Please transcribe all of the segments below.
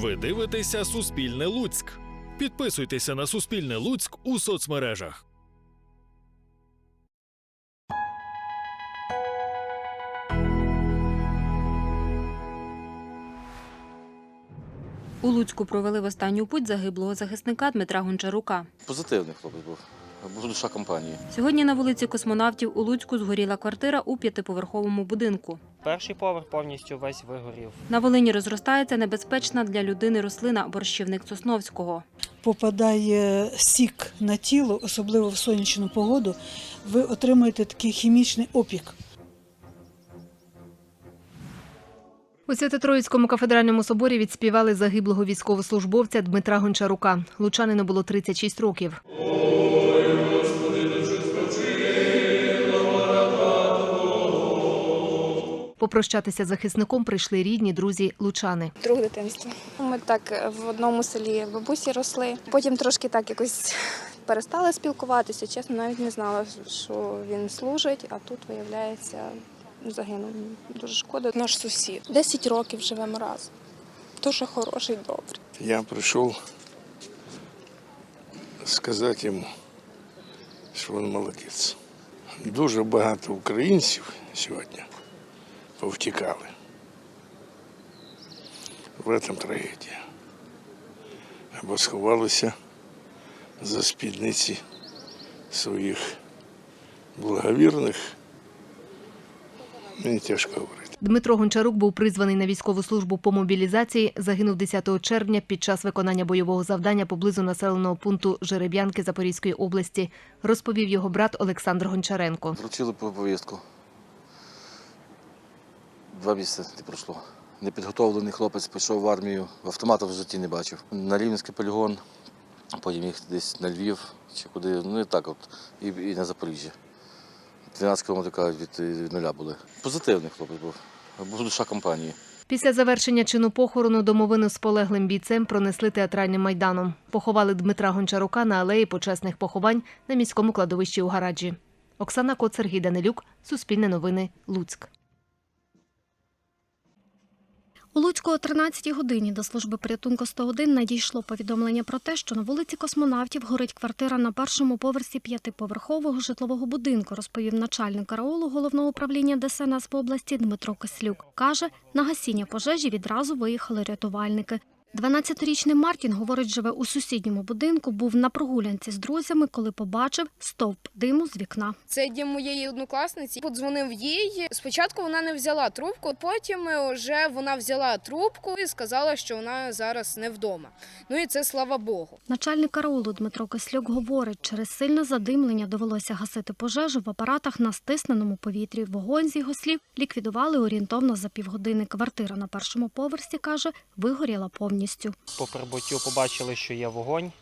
Ви дивитеся Суспільне Луцьк. Підписуйтеся на Суспільне Луцьк у соцмережах. У Луцьку провели в останню путь загиблого захисника Дмитра Гончарука. Позитивний хлопець був. Був душа компанії. Сьогодні на вулиці космонавтів у Луцьку згоріла квартира у п'ятиповерховому будинку. Перший поверх повністю весь вигорів. На Волині розростається небезпечна для людини рослина борщівник Сосновського. попадає сік на тіло, особливо в сонячну погоду, ви отримуєте такий хімічний опік. У Свято-Троїцькому кафедральному соборі відспівали загиблого військовослужбовця Дмитра Гончарука. Лучанину було 36 років. Попрощатися з захисником прийшли рідні, друзі, лучани. Друг дитинства. Ми так в одному селі бабусі росли. Потім трошки так якось перестали спілкуватися. Чесно, навіть не знала, що він служить, а тут виявляється загинув. Дуже шкода. Наш сусід. Десять років живемо разом. Дуже хороший, добрий. Я пришел сказати йому, що він молодець. Дуже багато українців сьогодні повтікали. В этом трагедія. Або сховалися за спідниці своїх благовірних. Мені тяжко говорити. Дмитро Гончарук був призваний на військову службу по мобілізації. Загинув 10 червня під час виконання бойового завдання поблизу населеного пункту Жереб'янки Запорізької області, розповів його брат Олександр Гончаренко. Вручили по- повістку. Два місяці не пройшло. Непідготовлений хлопець пішов в армію, автомата в житті не бачив. На Рівненський полігон, потім їх десь на Львів чи куди, ну і так от, і, і на Запоріжжя. 12 кілометрів від, від нуля були. Позитивний хлопець був. Був душа компанії. Після завершення чину похорону домовину з полеглим бійцем пронесли театральним майданом. Поховали Дмитра Гончарука на алеї почесних поховань на міському кладовищі у Гараджі. Оксана Коц, Сергій Данилюк, Суспільне новини, Луцьк. У Луцьку о 13-й годині до служби порятунку 101 надійшло повідомлення про те, що на вулиці космонавтів горить квартира на першому поверсі п'ятиповерхового житлового будинку, розповів начальник караулу головного управління ДСНС в області Дмитро Кислюк. Каже, на гасіння пожежі відразу виїхали рятувальники. 12-річний Мартін, говорить, живе у сусідньому будинку, був на прогулянці з друзями, коли побачив стовп диму з вікна. Це дім моєї однокласниці. Подзвонив їй. Спочатку вона не взяла трубку, потім вже вона взяла трубку і сказала, що вона зараз не вдома. Ну і це слава Богу. Начальник караулу Дмитро Кислюк говорить, через сильне задимлення довелося гасити пожежу в апаратах на стисненому повітрі. Вогонь, з його слів, ліквідували орієнтовно за півгодини. Квартира на першому поверсі, каже, вигоріла повністю. По прибуттю побачили, що є вогонь,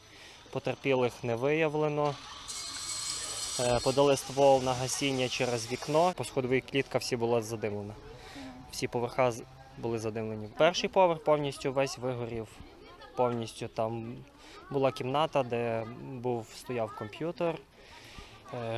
потерпілих не виявлено. Е, Подали ствол на гасіння через вікно. По сходовій клітка всі була задимлена. Всі поверха були задимлені. Перший поверх повністю весь вигорів. Повністю там була кімната, де був стояв комп'ютер,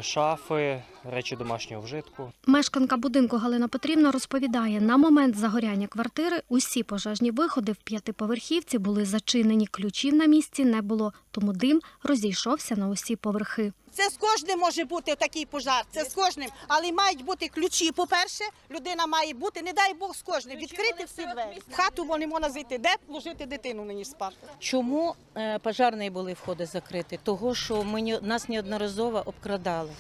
шафи, речі домашнього вжитку. Мешканка будинку Галина Петрівна розповідає, на момент загоряння квартири усі пожежні виходи в п'ятиповерхівці були зачинені. Ключів на місці не було, тому дим розійшовся на усі поверхи. Це з кожним може бути такий пожар. Це з кожним, але мають бути ключі. По-перше, людина має бути, не дай Бог, з кожним. Відкрити всі двері. В хату не можна зайти. Де ложити дитину нині спати? Чому е, пожарні були входи закриті? Того, що ми не- нас неодноразово обкрадали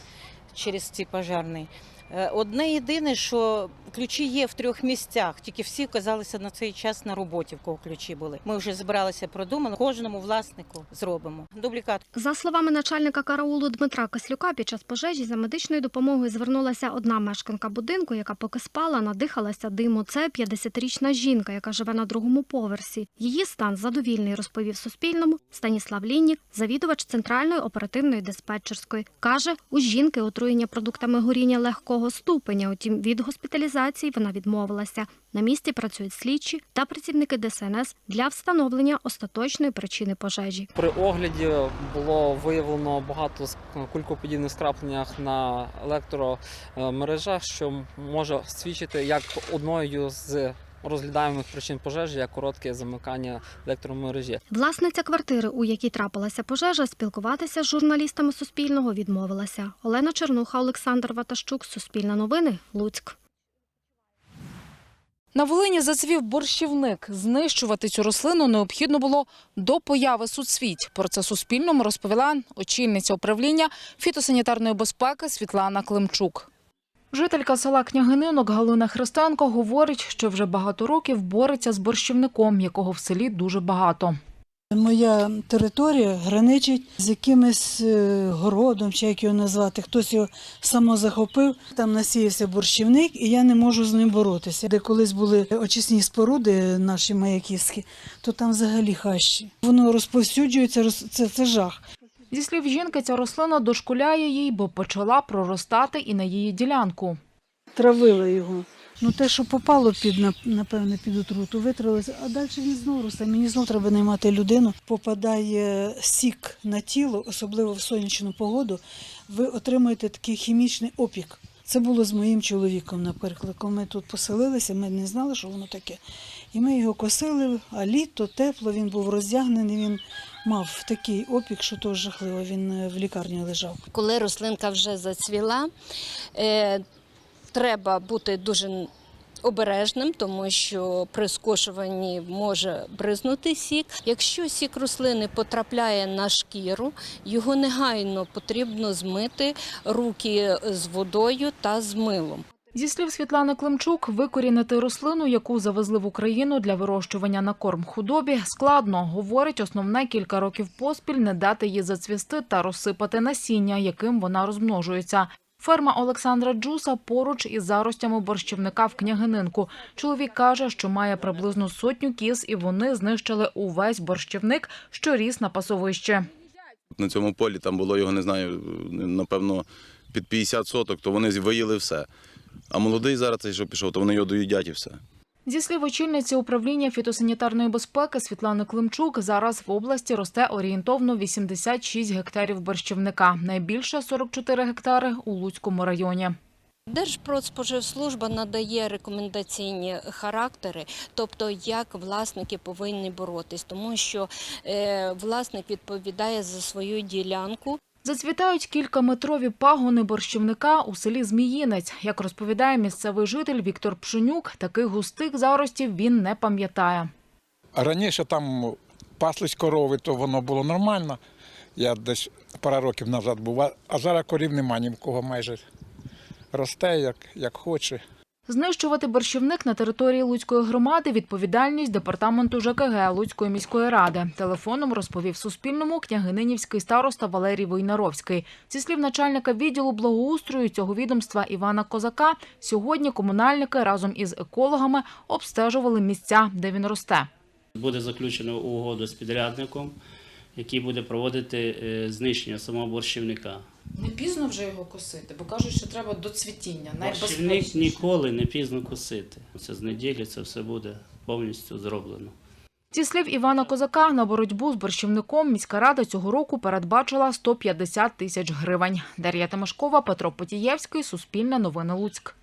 через ці пожарні. Е, Одне єдине, що ключі є в трьох місцях, тільки всі оказалися на цей час на роботі, в кого ключі були. Ми вже збиралися, продумали, кожному власнику зробимо. Дублікат. За словами начальника караулу Дмитра Каслюка, під час пожежі за медичною допомогою звернулася одна мешканка будинку, яка поки спала, надихалася диму. Це 50-річна жінка, яка живе на другому поверсі. Її стан задовільний, розповів Суспільному Станіслав Ліннік, завідувач центральної оперативної диспетчерської. Каже, у жінки отруєння продуктами горіння легкого ступеня. Утім, від госпіталізації вона відмовилася. На місці працюють слідчі та працівники ДСНС для встановлення остаточної причини пожежі. При огляді було виявлено багато кулькоподібних скрапленнях на електромережах, що може свідчити як одною з розглядаємих причин пожежі як коротке замикання електромережі. Власниця квартири, у якій трапилася пожежа, спілкуватися з журналістами Суспільного відмовилася. Олена Чернуха, Олександр Ватащук, Суспільне новини, Луцьк. На Волині зацвів борщівник. Знищувати цю рослину необхідно було до появи суцвіть. Про це Суспільному розповіла очільниця управління фітосанітарної безпеки Світлана Климчук. Жителька села Княгининок Галина Христенко говорить, що вже багато років бореться з борщівником, якого в селі дуже багато. Моя територія граничить з якимось е, городом, чи як його назвати. Хтось його самозахопив, там насіявся борщівник, і я не можу з ним боротися. Де колись були очисні споруди наші маяківські, то там взагалі хащі. Воно розповсюджується, роз- це, це жах. Зі слів жінки, ця рослина дошкуляє їй, бо почала проростати і на її ділянку. Травила його. Ну те, що попало під напевне під отруту, витравилося, а далі він знову росте. Мені знову треба наймати людину. Попадає сік на тіло, особливо в сонячну погоду. Ви отримуєте такий хімічний опік. Це було з моїм чоловіком, наприклад. Коли ми тут поселилися, ми не знали, що воно таке. І ми його косили, а літо тепло, він був роздягнений, він мав такий опік, що то жахливо. Він е, в лікарні лежав. Коли рослинка вже зацвіла, е, треба бути дуже обережним, тому що при скошуванні може бризнути сік. Якщо сік рослини потрапляє на шкіру, його негайно потрібно змити руки з водою та з милом. Зі слів Світлани Климчук, викорінити рослину, яку завезли в Україну для вирощування на корм худобі, складно. Говорить, основне кілька років поспіль не дати їй зацвісти та розсипати насіння, яким вона розмножується. Ферма Олександра Джуса поруч із заростями борщівника в княгининку. Чоловік каже, що має приблизно сотню кіз, і вони знищили увесь борщівник, що ріс на пасовище. На цьому полі там було його, не знаю, напевно, під 50 соток, то вони виїли все. А молодий зараз що пішов, то вони його доїдять і все. Зі слів очільниці управління фітосанітарної безпеки Світлани Климчук, зараз в області росте орієнтовно 86 гектарів борщівника. Найбільше 44 гектари у Луцькому районі. Держпродспоживслужба надає рекомендаційні характери, тобто як власники повинні боротись, тому що е, власник відповідає за свою ділянку. Зацвітають кількаметрові пагони борщівника у селі Зміїнець. Як розповідає місцевий житель Віктор Пшенюк, таких густих заростів він не пам'ятає. Раніше там паслись корови, то воно було нормально. Я десь пару років назад був, а зараз корів немає ні в кого майже. Росте як, як хоче. Знищувати борщівник на території Луцької громади – відповідальність департаменту ЖКГ Луцької міської ради. Телефоном розповів Суспільному княгининівський староста Валерій Войнаровський. Зі слів начальника відділу благоустрою цього відомства Івана Козака, сьогодні комунальники разом із екологами обстежували місця, де він росте. Буде заключено угоду з підрядником, який буде проводити е, знищення самого борщівника. Не пізно вже його косити, бо кажуть, що треба до цвітіння. Борщівник ніколи не пізно косити. Це з неділі це все буде повністю зроблено. Зі слів Івана Козака, на боротьбу з борщівником міська рада цього року передбачила 150 тисяч гривень. Дар'я Тимошкова, Петро Потієвський, Суспільне новини Луцьк.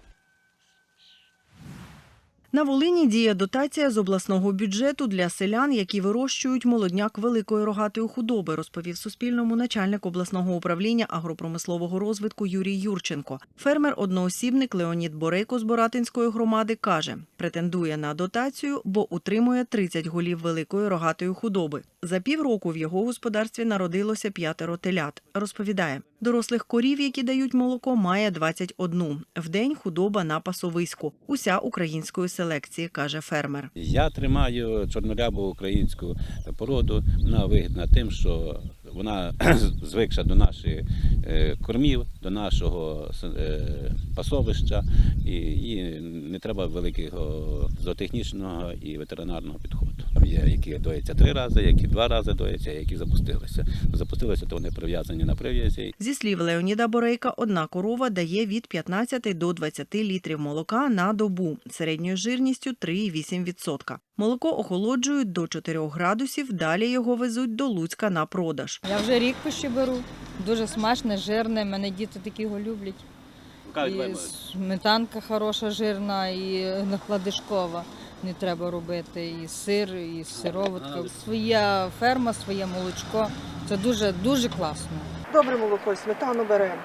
На Волині діє дотація з обласного бюджету для селян, які вирощують молодняк великої рогатої худоби, розповів Суспільному начальник обласного управління агропромислового розвитку Юрій Юрченко. Фермер-одноосібник Леонід Борейко з Боратинської громади каже, претендує на дотацію, бо утримує 30 голів великої рогатої худоби. За півроку в його господарстві народилося п'ятеро телят. Розповідає, дорослих корів, які дають молоко, має 21. Вдень худоба на пасовиську. Уся української селекції, каже фермер. Я тримаю чорнорябу українську породу. Вона вигідна тим, що вона звикша до наших е, кормів, до нашого е, пасовища, і не треба великого зоотехнічного і ветеринарного підходу. Є які дояться три рази, які два рази дояться, які запустилися. Запустилися, то вони прив'язані на прив'язі. Зі слів Леоніда Борейка, одна корова дає від 15 до 20 літрів молока на добу середньою жирністю 3,8%. Молоко охолоджують до 4 градусів, далі його везуть до Луцька на продаж. Я вже рік почти беру. Дуже смачне, жирне. Мене діти такі його люблять. І сметанка хороша, жирна і накладишкова. Не треба робити і сир, і сироватка. Своя ферма, своє молочко. Це дуже дуже класно. Добре молоко, сметану беремо.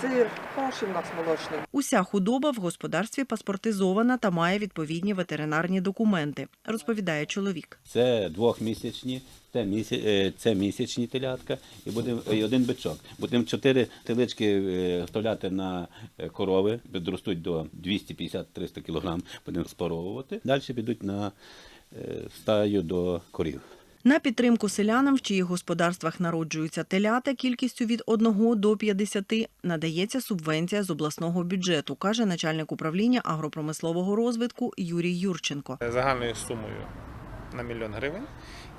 Сир, хороший в нас молочний. Уся худоба в господарстві паспортизована та має відповідні ветеринарні документи, розповідає чоловік. Це двохмісячні, це, місяць, це місячні телятка і буде і один бичок. Будемо чотири телички е, вставляти на е, корови, підростуть до 250-300 кг, будемо спаровувати. Далі підуть на е, стаю до корів. На підтримку селянам, в чиїх господарствах народжуються телята кількістю від 1 до 50, надається субвенція з обласного бюджету, каже начальник управління агропромислового розвитку Юрій Юрченко. загальною сумою на мільйон гривень.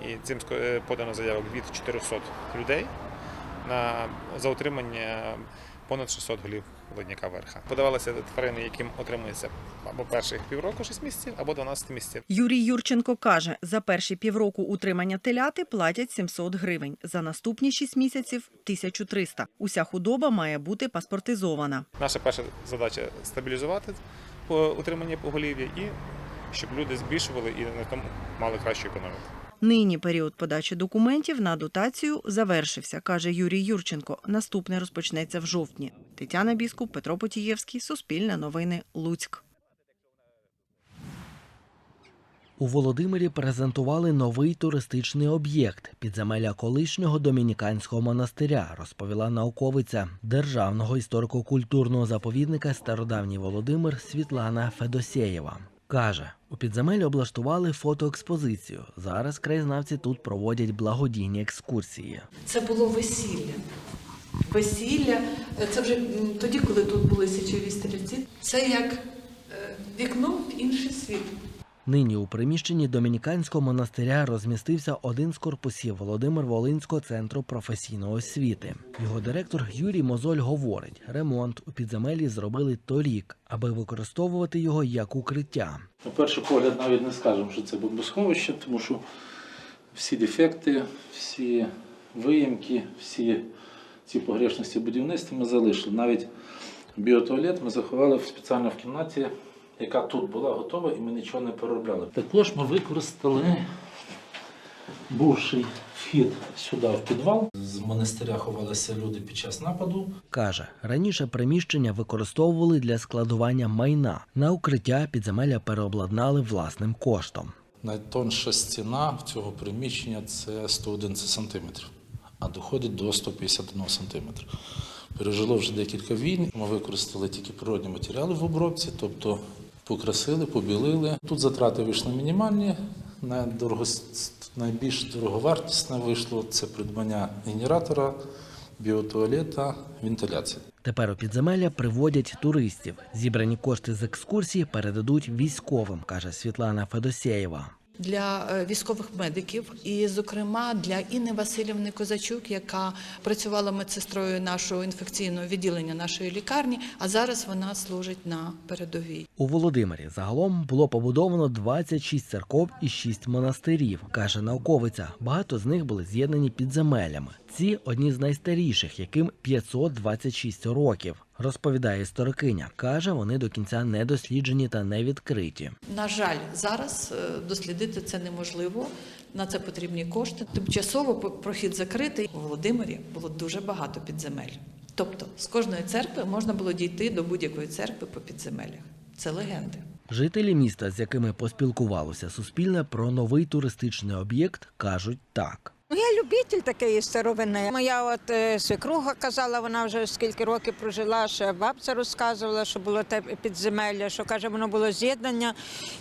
І цим е, подано заявок від 400 людей на за утримання понад 600 голів ледняка верха. Подавалися тварини, яким отримується або перших півроку 6 місяців, або 12 місяців. Юрій Юрченко каже, за перші півроку утримання теляти платять 700 гривень, за наступні 6 місяців – 1300. Уся худоба має бути паспортизована. Наша перша задача стабілізувати утримання поголів'я і щоб люди збільшували і на тому мали кращу економіку. Нині період подачі документів на дотацію завершився, каже Юрій Юрченко. Наступний розпочнеться в жовтні. Тетяна Біскуп, Петро Потієвський, Суспільне новини, Луцьк. У Володимирі презентували новий туристичний об'єкт підземелля колишнього домініканського монастиря, розповіла науковиця державного історико-культурного заповідника Стародавній Володимир Світлана Федосєєва. Каже, у підземелі облаштували фотоекспозицію. Зараз краєзнавці тут проводять благодійні екскурсії. Це було весілля. Весілля це вже тоді, коли тут були січові стрільці. Це як е, вікно в інший світ. Нині у приміщенні домініканського монастиря розмістився один з корпусів Володимир Волинського центру професійної освіти. Його директор Юрій Мозоль говорить, ремонт у підземеллі зробили торік, аби використовувати його як укриття. На перший погляд навіть не скажемо, що це бомбосховище, тому що всі дефекти, всі виїмки, всі ці погрешності будівництва ми залишили. Навіть біотуалет ми заховали спеціально в кімнаті, яка тут була готова, і ми нічого не переробляли. Також ми використали бувший вхід сюди в підвал. З монастиря ховалися люди під час нападу. Каже, раніше приміщення використовували для складування майна. На укриття підземелля переобладнали власним коштом. Найтонша стіна цього приміщення це 111 см, а доходить до 151 см. Пережило вже декілька війн. Ми використали тільки природні матеріали в обробці, тобто покрасили, побілили. Тут затрати вийшли мінімальні. Найдорогос- Найбільш дороговартісне вийшло це придбання генератора, біотуалета, вентиляції. Тепер у підземелля приводять туристів. Зібрані кошти з екскурсії передадуть військовим, каже Світлана Федосєєва. Для е, військових медиків, і, зокрема, для Інни Васильівни Козачук, яка працювала медсестрою нашого інфекційного відділення нашої лікарні, а зараз вона служить на передовій. У Володимирі загалом було побудовано 26 церков і 6 монастирів, каже науковиця. Багато з них були з'єднані підземеллями. Ці одні з найстаріших, яким 526 років. Розповідає історикиня. Каже, вони до кінця не досліджені та не відкриті. На жаль, зараз е, дослідити це неможливо. На це потрібні кошти. Тимчасово прохід закритий. У Володимирі було дуже багато підземель. Тобто з кожної церкви можна було дійти до будь-якої церкви по підземеллях. Це легенди. Жителі міста, з якими поспілкувалося Суспільне про новий туристичний об'єкт, кажуть так. Ну, я любитель такої старовини. Моя от е, свекруга казала, вона вже скільки років прожила, ще бабця розказувала, що було те підземелля, що каже, воно було з'єднання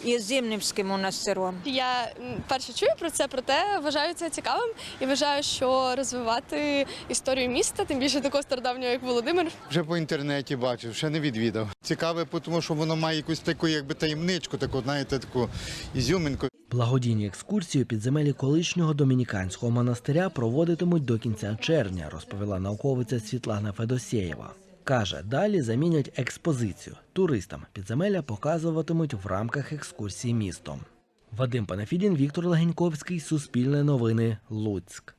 із Зімнівським монастиром. Я перше чую про це, проте вважаю це цікавим і вважаю, що розвивати історію міста, тим більше такого стародавнього, як Володимир, Вже по інтернеті бачив, ще не відвідав. Цікаве, тому що воно має якусь таку, якби таємничку, таку, знаєте, таку ізюминку. Благодійні екскурсії у підземелі колишнього домініканського монастиря проводитимуть до кінця червня, розповіла науковиця Світлана Федосєєва. Каже, далі замінять експозицію. Туристам підземелля показуватимуть в рамках екскурсії містом. Вадим Панафідін, Віктор Легеньковський, Суспільне новини, Луцьк.